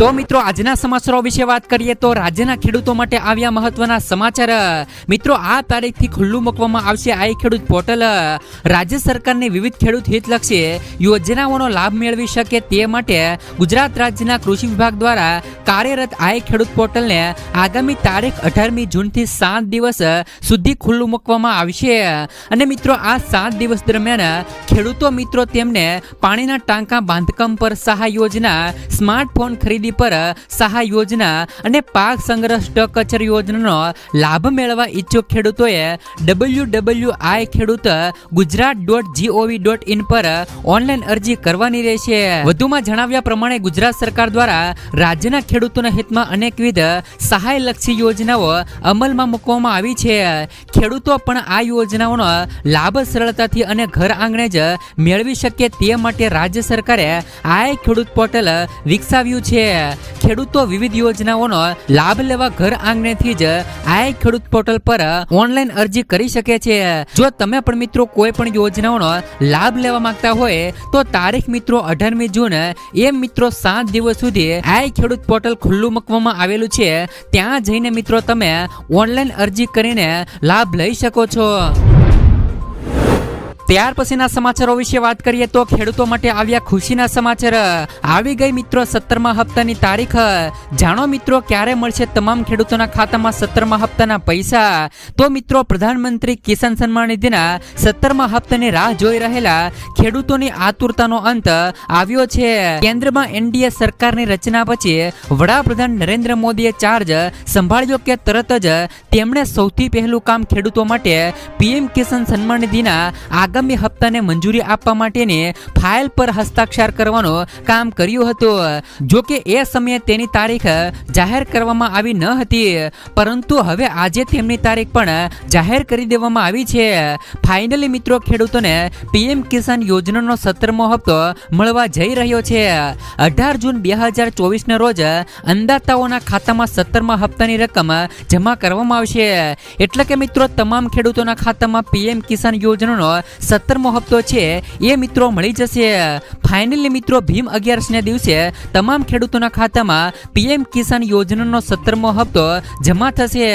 તો મિત્રો, આજના સમાચારો વિશે વાત કરીએ તો રાજ્યના ખેડૂતો માટે આવ્યા મહત્વના સમાચાર. મિત્રો, આ તારીખથી ખુલ્લું મૂકવામાં આવશે આ ખેડૂત પોર્ટલ. રાજ્ય સરકારની વિવિધ ખેડૂત હિતલક્ષી યોજનાઓનો લાભ મેળવી શકે તે માટે ગુજરાત રાજ્યના કૃષિ વિભાગ દ્વારા કાર્યરત આ ખેડૂત પોર્ટલને આગામી તારીખ અઢારમી જૂનથી સાત દિવસ સુધી ખુલ્લું મૂકવામાં આવશે. અને મિત્રો, આ સાત દિવસ દરમિયાન ખેડૂતો મિત્રો તેમને પાણીના ટાંકા બાંધકામ પર સહાય યોજના, સ્માર્ટફોન ખરીદી પર સહાય યોજના અને પાક સંગ્રહ સ્ટોક કચર યોજનાનો લાભ મેળવવા ઈચ્છુક ખેડૂતોએ ડબલ્યુ ડબલ્યુ આઈ ખેડૂત Gujarat dot GOV dot in પર ઓનલાઈન અરજી કરવાની રહેશે. વધુમાં જણાવ્યા પ્રમાણે ગુજરાત સરકાર દ્વારા રાજ્યના ખેડૂતોના હિતમાં અનેકવિધ સહાયલક્ષી યોજનાઓ અમલમાં મૂકવામાં આવી છે. ખેડૂતો પણ આ યોજનાઓનો લાભ સરળતાથી અને ઘર આંગણે જ મેળવી શકે તે માટે રાજ્ય સરકારે આ ખેડૂત પોર્ટલ વિકસાવ્યું છે. ખેડૂતો વિવિધ યોજનાઓનો લાભ લેવા ઘર આંગણેથી જ આઈ ખેડૂત પોર્ટલ પર ઓનલાઈન અરજી કરી શકે છે. જો તમે પણ મિત્રો કોઈ પણ યોજનાઓનો લાભ લેવા માંગતા હોય, તો તારીખ મિત્રો અઢારમી જૂન એ મિત્રો સાત દિવસ સુધી આઈ ખેડૂત પોર્ટલ ખુલ્લું મૂકવામાં આવેલું છે. ત્યાં જઈને મિત્રો તમે ઓનલાઈન અરજી કરીને લાભ લઈ શકો છો. ત્યાર પછીના સમાચારો વિશે વાત કરીએ તો ખેડૂતો માટે આવ્યા ખુશીના સમાચાર. આવી ગઈ મિત્રો સત્તરમા હપ્તાની તારીખ. જાણો મિત્રો ક્યારે મળશે તમામ ખેડૂતોના ખાતામાં સત્તરમા હપ્તાના પૈસા? તો મિત્રો પ્રધાનમંત્રી કિસાન સન્માન નિધિના સત્તરમા હપ્તાની રાહ જોઈ રહેલા ખેડૂતોની આતુરતાનો અંત આવ્યો છે. કેન્દ્રમાં એનડીએ સરકારની રચના પછી વડાપ્રધાન નરેન્દ્ર મોદીએ ચાર્જ સંભાળ્યો કે તરત જ તેમણે સૌથી પહેલું કામ ખેડૂતો માટે પીએમ કિસાન સન્માન નિધિના આગામી હપ્તાને મંજૂરી આપવા માટેની ફાઇલ પર હસ્તાક્ષર કરવાનું કામ કર્યું હતું. જો કે એ સમયે તેની તારીખ જાહેર કરવામાં આવી ન હતી, પરંતુ હવે આજે તેમની તારીખ પણ જાહેર કરી દેવામાં આવી છે. ફાઇનલી મિત્રો, ખેડૂતોને પીએમ કિસાન યોજનાનો સત્તરમો હપ્તો મળવા જઈ રહ્યો છે. અઢાર જૂન બે હજાર ચોવીસના રોજ અંદાતાઓના ખાતામાં સત્તરમા હપ્તાની રકમ જમા કરવામાં આવશે. એટલે કે મિત્રો, તમામ ખેડૂતોના ખાતામાં પીએમ કિસાન યોજનાનો સત્તરમો હપ્તો છે, એ મિત્રો મળી જશે. ફાઇનલી મિત્રો ભીમ અગિયારસને દિવસે તમામ ખેડૂતોના ખાતામાં પીએમ કિસાન યોજનાનો સત્તરમો હપ્તો જમા થશે.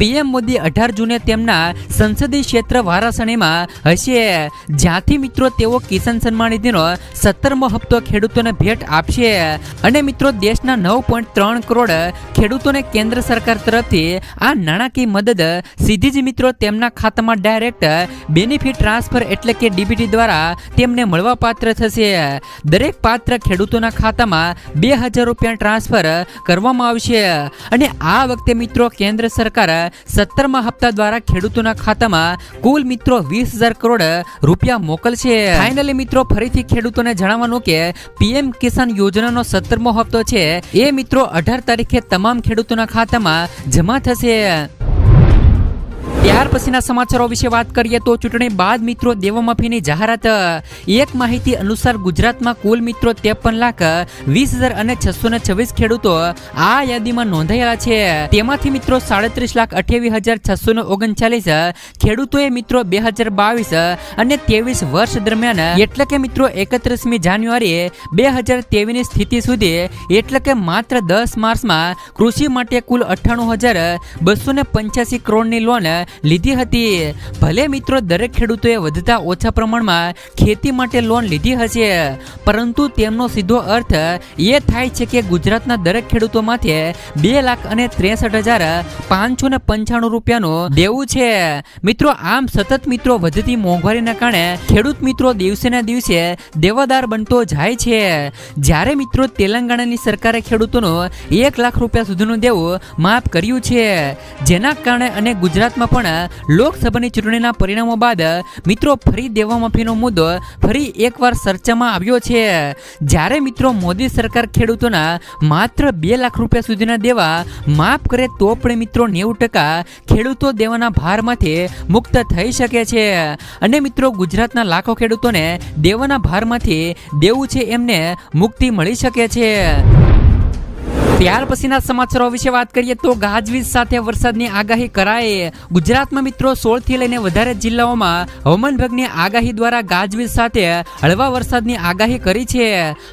પીએમ મોદી અઢાર જૂને તેમના સંસદીય ક્ષેત્ર વારાસણીમાં હશે. જ્યાંથી મિત્રો તેઓ કિસાન સન્માન નિધિનો સત્તરમો હપ્તો ખેડૂતોને ભેટ આપશે. અને મિત્રો દેશના નવ પોઈન્ટ ત્રણ કરોડ ખેડૂતોને કેન્દ્ર સરકાર તરફથી આ નાણાકીય મદદ સીધી જ મિત્રો તેમના ખાતામાં ડાયરેક્ટ બેનિફિટ ટ્રાન્સફર એટલે કે ડીબીટી દ્વારા તેમને મળવા પાત્ર થશે. દરેક પાત્ર ખેડૂતોના ખાતામાં બે હજાર રૂપિયા ટ્રાન્સફર કરવામાં આવશે. અને આ વખતે મિત્રો કેન્દ્ર સરકાર સત્તરમા હપ્તા દ્વારા ખેડૂતોના ખાતામાં કુલ મિત્રો વીસ હજાર કરોડ રૂપિયા મોકલશે. ફાઇનલી મિત્રો, ફરીથી ખેડૂતોને જણાવવાનું કે પીએમ કિસાન યોજનાનો સત્તરમો હપ્તો છે. એ મિત્રો, અઢાર તારીખે તમામ ખેડૂતોના ખાતામાં જમા થશે. ત્યાર પછીના સમાચારો વિશે વાત કરીએ તો ચૂંટણી બાદ મિત્રો દેવમાફીની જાહેરાત, એક માહિતી અનુસાર ગુજરાતમાં કુલ મિત્રો ત્રેપન લાખ વીસ હજાર અને છસો ને છવ્વીસ ખેડૂતો આ યાદીમાં નોંધાયેલા છે. તેમાંથી મિત્રો સાડત્રીસ લાખ અઠ્યાવીસ હજાર છસો ને ઓગણચાલીસ ખેડૂતોએ મિત્રો બે હજાર બાવીસ અને ત્રેવીસ વર્ષ દરમિયાન એટલે કે મિત્રો એકત્રીસમી જાન્યુઆરી બે હજાર તેવીસની સ્થિતિ સુધી એટલે કે માત્ર દસ માર્ચમાં કૃષિ માટે કુલ અઠ્ઠાણું હજાર બસો ને પંચ્યાસી કરોડની લોન લીધી હતી. ભલે મિત્રો, દરેક ખેડૂતોએ વધતા ઓછા પ્રમાણમાં ખેતી માટે લોન લીધી હશે, પરંતુ તેમનો સીધો અર્થ એ થાય છે કે ગુજરાતના દરેક ખેડૂતો માટે બે લાખ અને ત્રેસઠ હજાર પાંચસો ને પંચાણું રૂપિયાનું દેવું છે. મિત્રો, આમ સતત મિત્રો વધતી મોંઘવારીના કારણે ખેડૂત મિત્રો દિવસે ને દિવસે દેવાદાર બનતો જાય છે. જ્યારે મિત્રો તેલંગાણાની સરકારે ખેડૂતોનું એક લાખ રૂપિયા સુધીનું દેવું માફ કર્યું છે, જેના કારણે અને ગુજરાતમાં પણ પણ લોકસભાની ચૂંટણીના પરિણામો બાદ મિત્રો ફરી દેવા માફીનો મુદ્દો ફરી એકવાર ચર્ચામાં આવ્યો છે. જ્યારે મિત્રો મોદી સરકાર ખેડૂતોના માત્ર બે લાખ રૂપિયા સુધીના દેવા માફ કરે તો પણ મિત્રો નેવું ટકા ખેડૂતો દેવાના ભારમાંથી મુક્ત થઈ શકે છે. અને મિત્રો ગુજરાતના લાખો ખેડૂતોને દેવાના ભારમાંથી દેવું છે એમને મુક્તિ મળી શકે છે. ત્યાર પછીના સમાચારો વિશે વાત કરીએ તો ગાજવીજ સાથે વરસાદની આગાહી કરાયે ગુજરાતમાં મિત્રો સોળથી લઈને વધારે જિલ્લાઓમાં હવામાન વિભાગની આગાહી દ્વારા ગાજવીજ સાથે હળવા વરસાદની આગાહી કરી છે.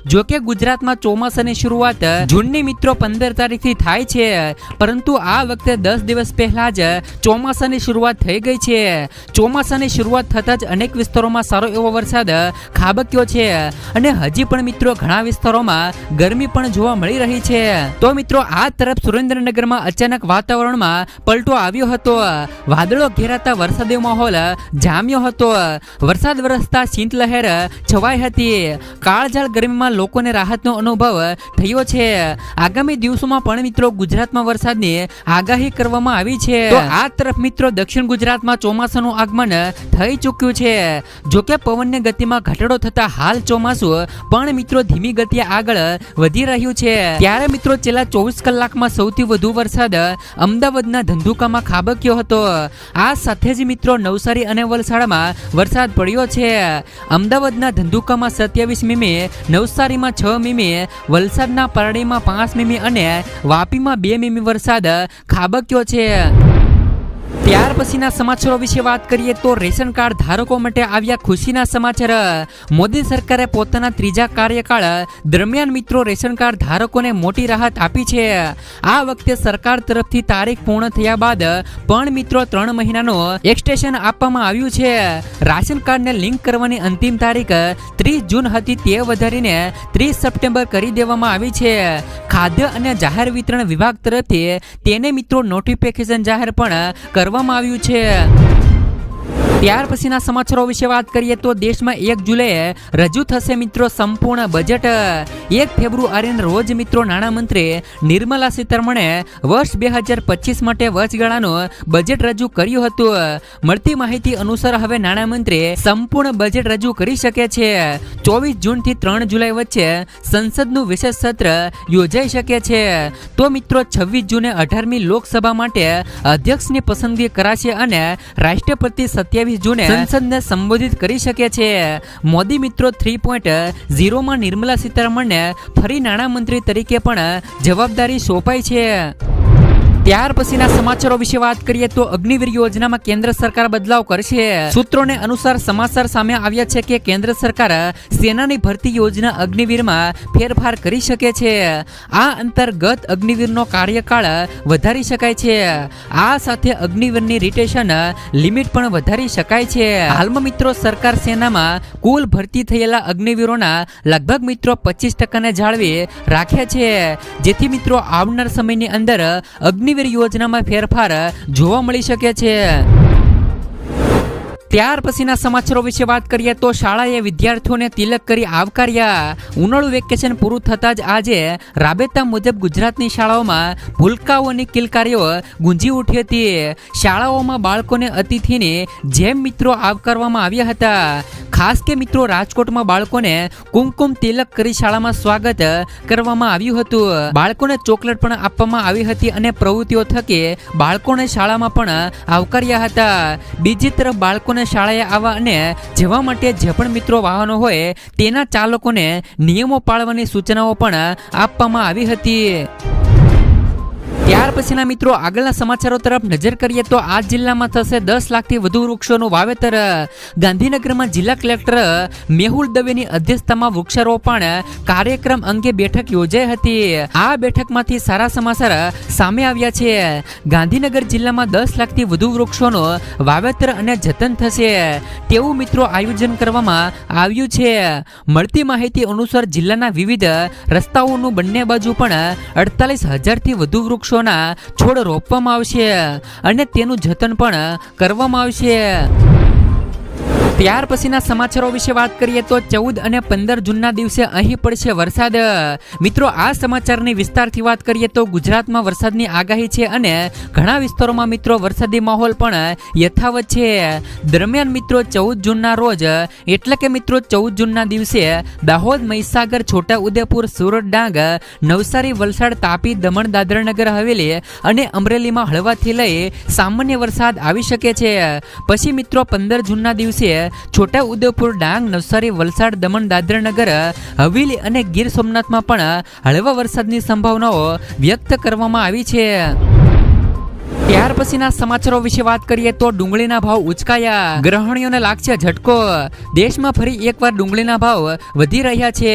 જો કે ગુજરાતમાં ચોમાસાની શરૂઆત જૂનની મિત્રો પંદર તારીખથી થાય છે. પરંતુ આ વખતે દસ દિવસ પહેલા જ ચોમાસાની શરૂઆત થઈ ગઈ છે. ચોમાસાની શરૂઆત થતાં જ અનેક વિસ્તારોમાં સારો એવો વરસાદ ખાબક્યો છે. અને હજી પણ મિત્રો ઘણા વિસ્તારોમાં ગરમી પણ જોવા મળી રહી છે. તો મિત્રો, આ તરફ સુરેન્દ્રનગરમાં અચાનક વાતાવરણમાં પલટો આવ્યો હતો. વાદળો ઘેરાતા વરસાદી માહોલ જામ્યો હતો. વરસાદ વરસતા શીતલહેર છવાઈ હતી. કાળઝાળ ગરમીમાં લોકોને રાહતનો અનુભવ થયો છે. આગામી દિવસોમાં પણ મિત્રો, ગુજરાતમાં વરસાદની આગાહી કરવામાં આવી છે. આ તરફ મિત્રો, દક્ષિણ ગુજરાતમાં ચોમાસાનું આગમન થઈ ચૂક્યું છે. જોકે પવનની ગતિમાં ઘટાડો થતા હાલ ચોમાસું પણ મિત્રો, ધીમી ગતિએ આગળ વધી રહ્યું છે. ત્યારે મિત્રો છેલ્લા ચોવીસ કલાકમાં સૌથી વધુ વરસાદ અમદાવાદના ધંધુકામાં ખાબક્યો હતો. આ સાથે જ મિત્રો નવસારી અને વલસાડમાં વરસાદ પડ્યો છે. અમદાવાદના ધંધુકામાં સત્યાવીસ મીમી, નવસારીમાં છ મીમી, વલસાડના પરડીમાં પાંચ મીમી અને વાપીમાં બે મીમી વરસાદ ખાબક્યો છે. ત્યાર પછીના સમાચારો વિશે વાત કરીએ તો રેશન કાર્ડ ધારકો માટે આવ્યા ખુશીના સમાચાર. મોદી સરકારે પોતાના ત્રીજા કાર્યકાળ દરમિયાન મિત્રો રેશન કાર્ડ ધારકોને મોટી રાહત આપી છે. આ વખતે સરકાર તરફથી તારીખ પૂર્ણ થયા બાદ પણ મિત્રો ત્રણ મહિનાનો એક્સટેશન આપવામાં આવ્યું છે. રાશન કાર્ડને લિંક કરવાની અંતિમ તારીખ ત્રીસ જૂન હતી તે વધારીને ત્રીસ સપ્ટેમ્બર કરી દેવામાં આવી છે. ખાદ્ય અને જાહેર વિતરણ વિભાગ તરફથી તેને મિત્રો નોટિફિકેશન જાહેર પણ કરવામાં આવ્યું છે. ત્યાર પછીના સમાચારો વિશે વાત કરીએ તો દેશમાં એક જુલાઈએ રજૂ થશે મિત્રો સંપૂર્ણ બજેટ. એક ફેબ્રુઆરીના રોજ મિત્રો નાણામંત્રી નિર્મલા સીતારમણે વર્ષ બે હજાર પચીસ માટે વચગાળાનું બજેટ રજૂ કર્યું હતું. મળતી માહિતી અનુસાર હવે નાણામંત્રી સંપૂર્ણ બજેટ રજૂ કરી શકે છે. ચોવીસ જૂનથી ત્રણ જુલાઈ વચ્ચે સંસદનું વિશેષ સત્ર યોજાઈ શકે છે. તો મિત્રો છવ્વીસ જૂને અઢારમી લોકસભા માટે અધ્યક્ષની પસંદગી કરાશે અને રાષ્ટ્રપતિ સત્યાવીસ જૂને સંસદને સંબોધિત કરી શકે છે. મોદી મિત્રો થ્રી પોઈન્ટ ઝીરોમાં નિર્મલા સીતારમણને ફરી નાણામંત્રી તરીકે પણ જવાબદારી સોંપાઈ છે. ત્યાર પછીના સમાચારો વિશે વાત કરીએ તો અગ્નિવીર યોજનામાં કેન્દ્ર સરકાર બદલાવ કરશે. સૂત્રોને અનુસાર સમાચાર સામે આવ્યા છે કે કેન્દ્ર સરકાર સેનાની ભરતી યોજના અગ્નિવીરમાં ફેરફાર કરી શકે છે. આ અંતર્ગત અગ્નિવીરનો કાર્યકાળ વધારી શકાય છે. આ સાથે અગ્નિવીરની રિટેશન લિમિટ પણ વધારી શકાય છે. હાલમાં મિત્રો સરકાર સેનામાં કુલ ભરતી થયેલા અગ્નિવીરોના લગભગ મિત્રો પચીસ ટકાને જાળવી રાખે છે. જેથી મિત્રો આવનાર સમયની અંદર અગ્નિવીર યોજનામાં ફેરફાર જોવા મળી શકે છે. ત્યાર પછીના સમાચારો વિશે વાત કરીએ તો શાળાએ વિદ્યાર્થીઓને તિલક કરી આવકાર્યા. ઉનાળુ વેકેશન પૂરું થતાં જ આજે રાબેતા મુજબ ગુજરાતની શાળાઓમાં ભૂલકાઓની કિલકારીઓ ગુંજી ઉઠી હતી. શાળાઓમાં બાળકોને અતિથિને જેમ મિત્રો આવકારવામાં આવ્યા હતા, ખાસ કે મિત્રો રાજકોટમાં બાળકોને કુમકુમ તિલક કરી શાળામાં સ્વાગત કરવામાં આવ્યું હતું. બાળકોને ચોકલેટ પણ આપવામાં આવી હતી અને પ્રવૃત્તિઓ થકી બાળકોને શાળામાં પણ આવકાર્યા હતા. બીજી તરફ બાળકોને શાળાએ આવવા અને જવા માટે જે પણ મિત્રો વાહનો હોય, તેના ચાલકોને નિયમો પાળવાની સૂચનાઓ પણ આપવામાં આવી હતી. ત્યાર પછીના મિત્રો, આગળના સમાચારો તરફ નજર કરીએ તો આ જિલ્લામાં થશે દસ લાખથી વધુ વૃક્ષોનું વાવેતર. ગાંધીનગરમાં જિલ્લા કલેક્ટર મેહુલ દવેની અધ્યક્ષતામાં વૃક્ષારોપણ કાર્યક્રમ અંગે બેઠક યોજાઈ હતી. આ બેઠકમાંથી સારા સમાચાર સામે આવ્યા છે. ગાંધીનગર જિલ્લામાં દસ લાખથી વધુ વૃક્ષોનું વાવેતર અને જતન થશે. તેવું મિત્રો આયોજન કરવામાં આવ્યું છે. મળતી માહિતી અનુસાર જિલ્લાના વિવિધ રસ્તાઓનું બંને બાજુ પણ અડતાલીસ હજારથી વધુ વૃક્ષોના છોડ રોપવામાં આવશે અને તેનું જતન પણ કરવામાં આવશે. ત્યાર પછીના સમાચારો વિશે વાત કરીએ તો ચૌદ અને પંદર જૂનના દિવસે અહીં પડશે વરસાદ. મિત્રો, આ સમાચારની વિસ્તારથી વાત કરીએ તો ગુજરાતમાં વરસાદની આગાહી છે અને ઘણા વિસ્તારોમાં મિત્રો વરસાદી માહોલ પણ યથાવત છે. દરમિયાન મિત્રો, ચૌદ જૂનના રોજ, એટલે કે મિત્રો ચૌદ જૂનના દિવસે દાહોદ, મહીસાગર છોટા ઉદેપુર સુરત, ડાંગ, નવસારી, વલસાડ, તાપી, દમણ, દાદરાનગર, હવેલી અને અમરેલીમાં હળવાથી લઈ સામાન્ય વરસાદ આવી શકે છે. પછી મિત્રો, પંદર જૂનના દિવસે છોટા ઉદેપુર ડાંગ, નવસારી, વલસાડ, દમણ, દાદરાનગર, હવેલી અને ગીર સોમનાથમાં પણ હળવા વરસાદની સંભાવનાઓ વ્યક્ત કરવામાં આવી છે. ત્યાર પછીના સમાચારો વિશે વાત કરીએ તો ડુંગળીના ભાવ ઉચકાયા. ગ્રહણીઓને લાગશે ઝટકો. દેશમાં ફરી એકવાર ડુંગળીના ભાવ વધી રહ્યા છે.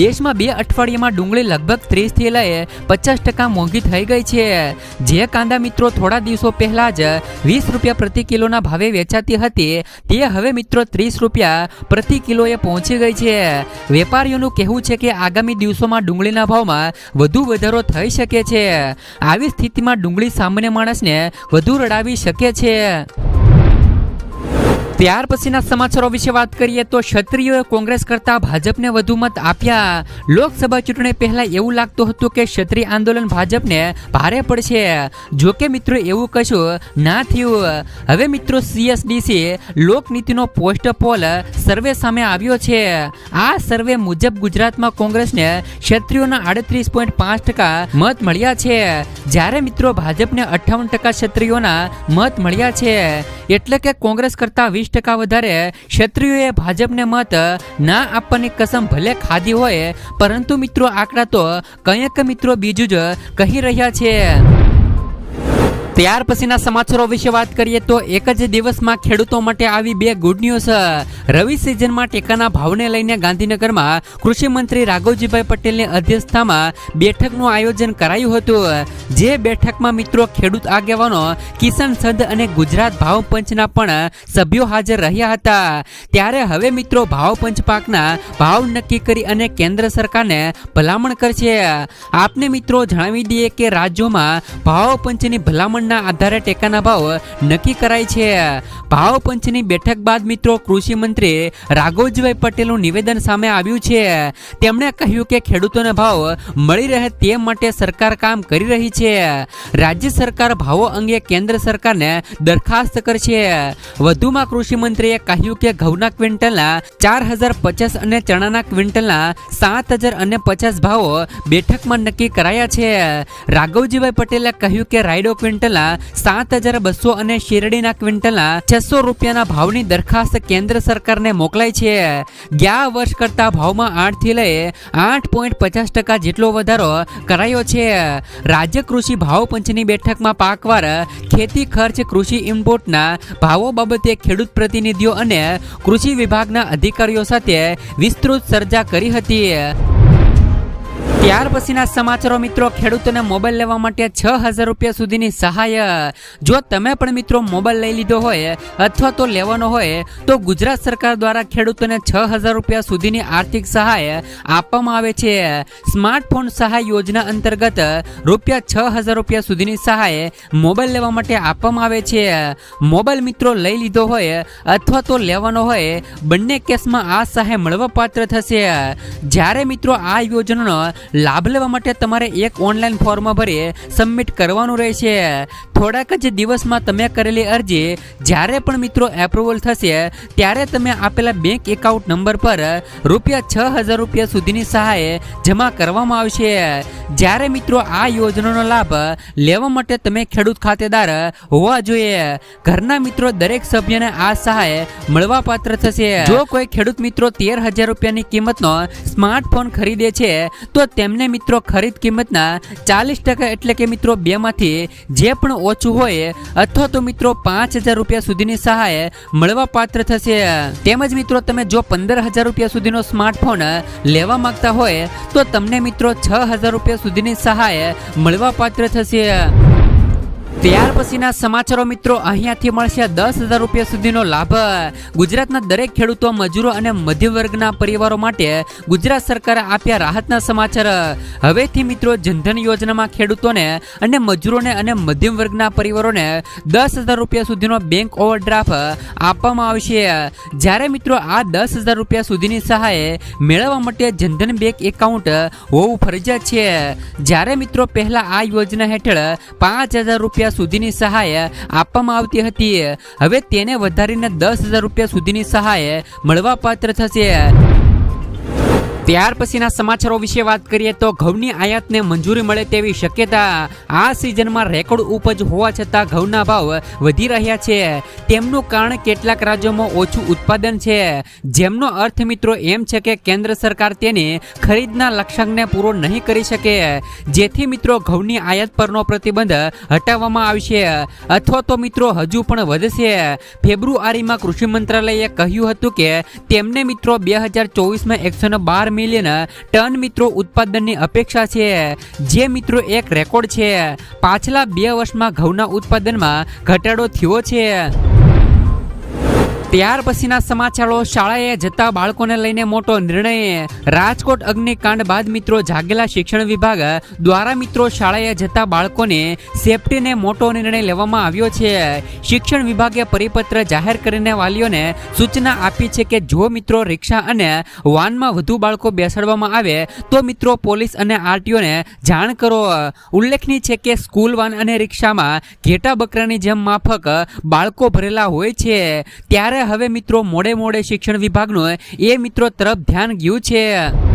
દેશમાં બે અઠવાડિયામાં ડુંગળી લગભગ ત્રીસથી લઈ પચાસ ટકા મોંઘી થઈ ગઈ છે. જે કાંદા મિત્રો થોડા દિવસો પહેલા જ વીસ રૂપિયા પ્રતિ કિલોના ભાવે વેચાતી હતી, તે હવે મિત્રો ત્રીસ રૂપિયા પ્રતિ કિલોએ પહોંચી ગઈ છે. વેપારીઓનું કહેવું છે કે આગામી દિવસોમાં ડુંગળીના ભાવમાં વધુ વધારો થઈ શકે છે. આવી સ્થિતિમાં ડુંગળી સામાન્ય માણસને વધુ રડાવી શકે છે. ત્યાર પછીના સમાચારો વિશે વાત કરીએ તો ક્ષત્રિયોએ કોંગ્રેસ કરતા ભાજપને વધુ મત આપ્યા. લોકસભા ચૂંટણી પહેલા એવું લાગતું હતું કે ક્ષત્રિય આંદોલન ભાજપને ભારે પડશે. જો કે મિત્રો એવું કશું ના થયું. હવે મિત્રો સીએસડીસી લોકનીતિનો પોસ્ટ પોલ સર્વે સામે આવ્યો છે. આ સર્વે મુજબ ગુજરાતમાં કોંગ્રેસને ક્ષત્રિયોના આડત્રીસ પોઈન્ટ પાંચ ટકા મત મળ્યા છે. જ્યારે મિત્રો ભાજપને અઠ્ઠાવન ટકા ક્ષત્રિયોના મત મળ્યા છે. એટલે કે કોંગ્રેસ કરતા વીસ ટકા વધારે ક્ષત્રિયોએ ભાજપને મત ના આપવાની કસમ ભલે ખાધી હોય, પરંતુ મિત્રો આંકડા તો કંઈક મિત્રો બીજું જ કહી રહ્યા છે. ત્યાર પછીના સમાચારો વિશે વાત કરીએ તો એક જ દિવસમાં ખેડૂતો માટે આવી બે ગુડ ન્યૂઝ રવિ સિઝનમાં ટેકાના ભાવને લઈને ગાંધીનગરમાં કૃષિ મંત્રી રાઘવજીભાઈ પટેલની અધ્યક્ષતામાં બેઠકનું આયોજન કરાયું હતું. જે બેઠકમાં મિત્રો ખેડૂત આગેવાનો કિસાન સંઘ અને ગુજરાત ભાવ પંચના પણ સભ્યો હાજર રહ્યા હતા. ત્યારે હવે મિત્રો ભાવ પંચ પાકના ભાવ નક્કી કરી અને કેન્દ્ર સરકારને ભલામણ કરશે. આપને મિત્રો જણાવી દઈએ કે રાજ્યોમાં ભાવ પંચની ભલામણના આધારે ટેકાના ભાવ નક્કી કરાય છે. ભાવ પંચની બેઠક બાદ મિત્રો કૃષિ મંત્રી રાઘવજીભાઈ પટેલનું નિવેદન સામે આવ્યું છે. તેમણે કહ્યું કે ખેડૂતોને ભાવ મળી રહે તે માટે સરકાર કામ કરી રહી છે. રાજ્ય સરકાર ભાવો અંગે કેન્દ્ર સરકારને દરખાસ્ત કરશે. વધુમાં કૃષિ મંત્રીએ કહ્યું કે ઘઉંના ક્વિન્ટલના ચાર હજાર પચાસ અને ચણાના ક્વિન્ટલના સાત હજાર અને પચાસ ભાવો બેઠકમાં નક્કી કરાયા છે. રાઘવજીભાઈ પટેલે કહ્યું કે રાયડો ક્વિન્ટલના સાત હજાર બસો અને શેરડીના ક્વિન્ટલના છસો રૂપિયાના ભાવની દરખાસ્ત કેન્દ્ર સરકારને મોકલાઈ છે. ગયા વર્ષ કરતા ભાવમાં આઠથી લઈ આઠ પોઈન્ટ પચાસ ટકા જેટલો વધારો કરાયો છે. રાજ્ય કૃષિ ભાવ પંચની બેઠકમાં પાકવાર, ખેતી ખર્ચ, કૃષિ ઇનપુટના ભાવો બાબતે ખેડૂત પ્રતિનિધિઓ અને કૃષિ વિભાગના અધિકારીઓ સાથે વિસ્તૃત ચર્ચા કરી હતી. ત્યાર પછીના સમાચારો મિત્રો, ખેડૂતોને મોબાઈલ લેવા માટે છ હજાર રૂપિયા સુધીની સહાય. જો તમે પણ મિત્રો મોબાઈલ લઈ લીધો હોય અથવા તો લેવાનો હોય, તો ગુજરાત સરકાર દ્વારા ખેડૂતોને છ હજાર રૂપિયા સુધીની આર્થિક સહાય આપવામાં આવે છે. સ્માર્ટફોન સહાય યોજના અંતર્ગત રૂપિયા છ હજાર રૂપિયા સુધીની સહાય મોબાઈલ લેવા માટે આપવામાં આવે છે. મોબાઈલ મિત્રો લઈ લીધો હોય અથવા તો લેવાનો હોય, બંને કેસમાં આ સહાય મળવા પાત્ર થશે. જ્યારે મિત્રો આ યોજનાનો લાભ લેવા માટે તમારે એક ઓનલાઈન ફોર્મ ભરી સબમિટ કરવાનું રહેશે. થોડાક જ દિવસમાં તમે કરેલી અરજી જ્યારે પણ મિત્રો એપ્રુવલ થશે, ત્યારે તમે આપેલા બેંક એકાઉન્ટ નંબર પર રૂપિયા છ હજાર રૂપિયા સુધીની સહાય જમા કરવામાં આવશે. જ્યારે મિત્રો આ યોજનાનો લાભ લેવા માટે તમે ખેડૂત ખાતેદાર હોવા જોઈએ. ઘરના મિત્રો દરેક સભ્યને આ સહાય મળવા પાત્ર થશે. જો કોઈ ખેડૂત મિત્રો તેર હજાર રૂપિયાની કિંમતનો સ્માર્ટફોન ખરીદે છે, તો તેમને મિત્રો ખરીદ કિંમતના ચાલીસ ટકા એટલે કે મિત્રો બેમાંથી જે પણ ઓછું હોય અથવા તો મિત્રો પાંચ હજાર રૂપિયા સુધીની સહાય મળવા પાત્ર થશે. તેમજ મિત્રો તમે જો પંદર હજાર રૂપિયા સુધીનો સ્માર્ટફોન લેવા માંગતા હોય તો તમને મિત્રો છ હજાર રૂપિયા સુધીની સહાય મળવા પાત્ર થશે. ત્યાર પછીના સમાચારો મિત્રો અહીંયાથી મળશે દસ હજાર રૂપિયા સુધીનો લાભ. ગુજરાતના દરેક ખેડૂતો, મજૂરો અને મધ્યમ વર્ગના પરિવારો માટે ગુજરાત સરકારે આપ્યા રાહતના સમાચાર. હવેથી મિત્રો જનધન યોજનામાં ખેડૂતોને અને મજૂરોને અને મધ્યમ વર્ગના પરિવારોને દસ હજાર રૂપિયા સુધીનો બેંક ઓવરડ્રાફ્ટ આપવામાં આવશે. જ્યારે મિત્રો આ દસ હજાર રૂપિયા સુધીની સહાય મેળવવા માટે જનધન બેંક એકાઉન્ટ હોવું ફરજિયાત છે. જ્યારે મિત્રો પહેલા આ યોજના હેઠળ પાંચ હજાર રૂપિયા સુધીની સહાય આપવામાં આવતી હતી. હવે તેને વધારીને દસ હજાર રૂપિયા સુધીની સહાય મળવા પાત્ર થશે. ત્યાર પછીના સમાચારો વિશે વાત કરીએ તો ઘઉંની આયાતને મંજૂરી મળે તેવી શક્યતા આ સિઝનમાં રેકોર્ડ ઉપજ હોવા છતાં ઘઉંના ભાવ વધી રહ્યા છે. તેમનું કારણ કેટલાક રાજ્યોમાં ઓછું ઉત્પાદન છે. જેમનો અર્થ મિત્રો એમ છે કે કેન્દ્ર સરકાર તેની ખરીદના લક્ષ્યાંકને પૂરો નહીં કરી શકે. જેથી મિત્રો ઘઉંની આયાત પરનો પ્રતિબંધ હટાવવામાં આવશે. અથવા તો મિત્રો હજુ પણ વધશે. ફેબ્રુઆરીમાં કૃષિ મંત્રાલયે કહ્યું હતું કે તેમને મિત્રો બે હજાર ચોવીસમાં એકસો બાર મિલિયન ટન મિત્રો ઉત્પાદનની અપેક્ષા છે. જે મિત્રો એક રેકોર્ડ છે. પાછલા બે વર્ષમાં ઘઉંના ઉત્પાદનમાં ઘટાડો થયો છે. ત્યાર પછીના સમાચારો, શાળાએ જતા બાળકોને લઈને મોટો નિર્ણય. રાજકોટ અગ્નિકાંડ બાદ મિત્રો જાગેલા શિક્ષણ વિભાગ દ્વારા મિત્રો શાળાએ જતા બાળકોને સેફટીને મોટો નિર્ણય લેવામાં આવ્યો છે. શિક્ષણ વિભાગે પરિપત્ર જાહેર કરીને વાલીઓને સૂચના આપી છે કે જો મિત્રો રિક્ષા અને વાનમાં વધુ બાળકો બેસાડવામાં આવે, તો મિત્રો પોલીસ અને આરટીઓને જાણ કરો. ઉલ્લેખનીય છે કે સ્કૂલ વાન અને રિક્ષામાં ઘેટા બકરાની જેમ માફક બાળકો ભરેલા હોય છે. ત્યારે હવે મિત્રો મોડે મોડે શિક્ષણ વિભાગનું એ મિત્રો તરફ ધ્યાન ગયું છે.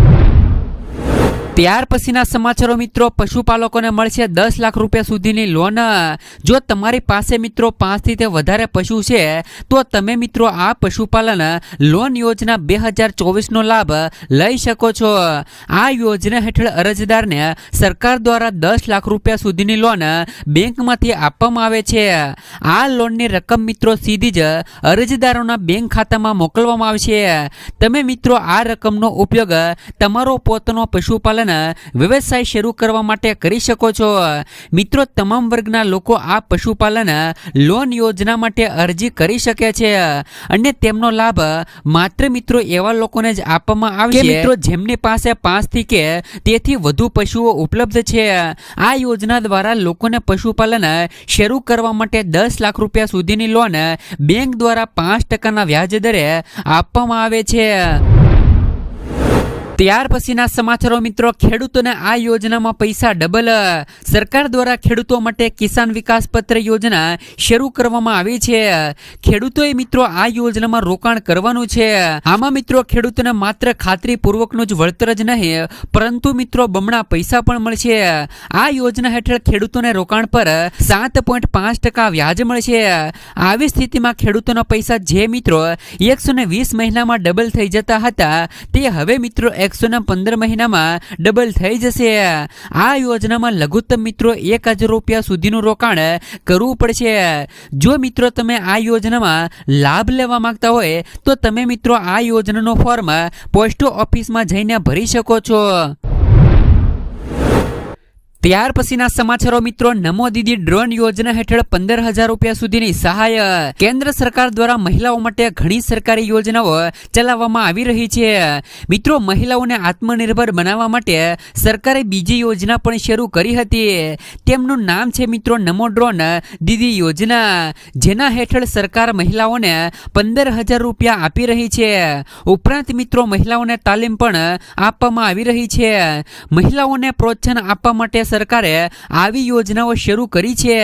ત્યાર પછીના સમાચારો મિત્રો, પશુપાલકોને મળશે દસ લાખ રૂપિયા સુધીની લોન. જો તમારી પાસે મિત્રો પાંચથી તે વધારે પશુ છે, તો તમે મિત્રો આ પશુપાલન લોન યોજના બે હજાર ચોવીસનો લાભ લઈ શકો છો. આ યોજના હેઠળ અરજદારને સરકાર દ્વારા દસ લાખ રૂપિયા સુધીની લોન બેંકમાંથી આપવામાં આવે છે. આ લોનની રકમ મિત્રો સીધી જ અરજદારોના બેંક ખાતામાં મોકલવામાં આવશે. તમે મિત્રો આ રકમનો ઉપયોગ તમારો પોતાનો પશુપાલન વ્યવસાય શરૂ કરવા માટે કરી શકો છો. મિત્રો તમામ વર્ગના લોકો આ પશુપાલન લોન યોજના માટે અરજી કરી શકે છે. અને તેમનો લાભ માત્ર મિત્રો એવા લોકોને જ આપવામાં આવશે મિત્રો જેમની પાસે પાંચથી કે તેથી વધુ પશુઓ ઉપલબ્ધ છે. આ યોજના દ્વારા લોકોને પશુપાલન શરૂ કરવા માટે દસ લાખ રૂપિયા સુધીની લોન બેંક દ્વારા પાંચ ટકાના વ્યાજ દરે આપવામાં આવે છે. ત્યાર પછીના સમાચારો મિત્રો, ખેડૂતોને આ યોજનામાં પૈસા ડબલ સરકાર દ્વારા ખેડૂતો માટે કિસાન વિકાસ પત્ર યોજના શરૂ કરવામાં આવી છે. ખેડૂતોએ મિત્રો આ યોજનામાં રોકાણ કરવાનું છે. આમાં મિત્રો, ખેડૂતોને માત્ર ખાતરી પૂર્વકનું જ વળતર જ નહીં, પરંતુ મિત્રો બમણા પૈસા પણ મળશે. આ યોજના હેઠળ ખેડૂતોને રોકાણ પર સાત પોઈન્ટ પાંચ ટકા વ્યાજ મળશે. આવી સ્થિતિમાં ખેડૂતોના પૈસા જે મિત્રો એકસો ને વીસ મહિનામાં ડબલ થઈ જતા હતા, તે હવે મિત્રો એકસો ને પંદર મહિનામાં ડબલ થઈ જશે. આ યોજનામાં લઘુત્તમ મિત્રો એક હજાર રૂપિયા સુધીનું રોકાણ કરવું પડશે. જો મિત્રો તમે આ યોજનામાં લાભ લેવા માંગતા હોય, તો તમે મિત્રો આ યોજનાનો ફોર્મ પોસ્ટ ઓફિસમાં જઈને ભરી શકો છો. ત્યાર પછીના સમાચારો મિત્રો, નમો દીદી ડ્રોન યોજના હેઠળ પંદર હજાર રૂપિયા સુધીની સહાય. કેન્દ્ર સરકાર દ્વારા મહિલાઓ માટે ઘણી સરકારી યોજનાઓ ચલાવવામાં આવી રહી છે. મિત્રો, મહિલાઓને આત્મનિર્ભર બનાવવા માટે સરકારે બીજી યોજના પણ શરૂ કરી હતી. તેમનું નામ છે મિત્રો, નમો ડ્રોન દીદી યોજના, જેના હેઠળ સરકાર મહિલાઓને પંદર હજાર રૂપિયા આપી રહી છે. ઉપરાંત મિત્રો, મહિલાઓને તાલીમ પણ આપવામાં આવી રહી છે. મહિલાઓને પ્રોત્સાહન આપવા માટે સરકારે આવી યોજનાઓ શરૂ કરી છે.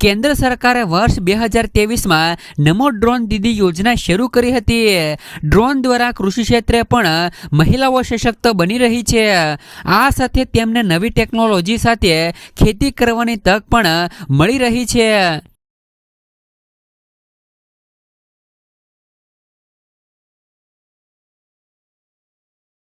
કેન્દ્ર સરકારે વર્ષ બે હજાર તેવીસમાં નમો ડ્રોન દીદી યોજના શરૂ કરી હતી. ડ્રોન દ્વારા કૃષિ ક્ષેત્રે પણ મહિલાઓ સશક્ત બની રહી છે. આ સાથે તેમને નવી ટેકનોલોજી સાથે ખેતી કરવાની તક પણ મળી રહી છે.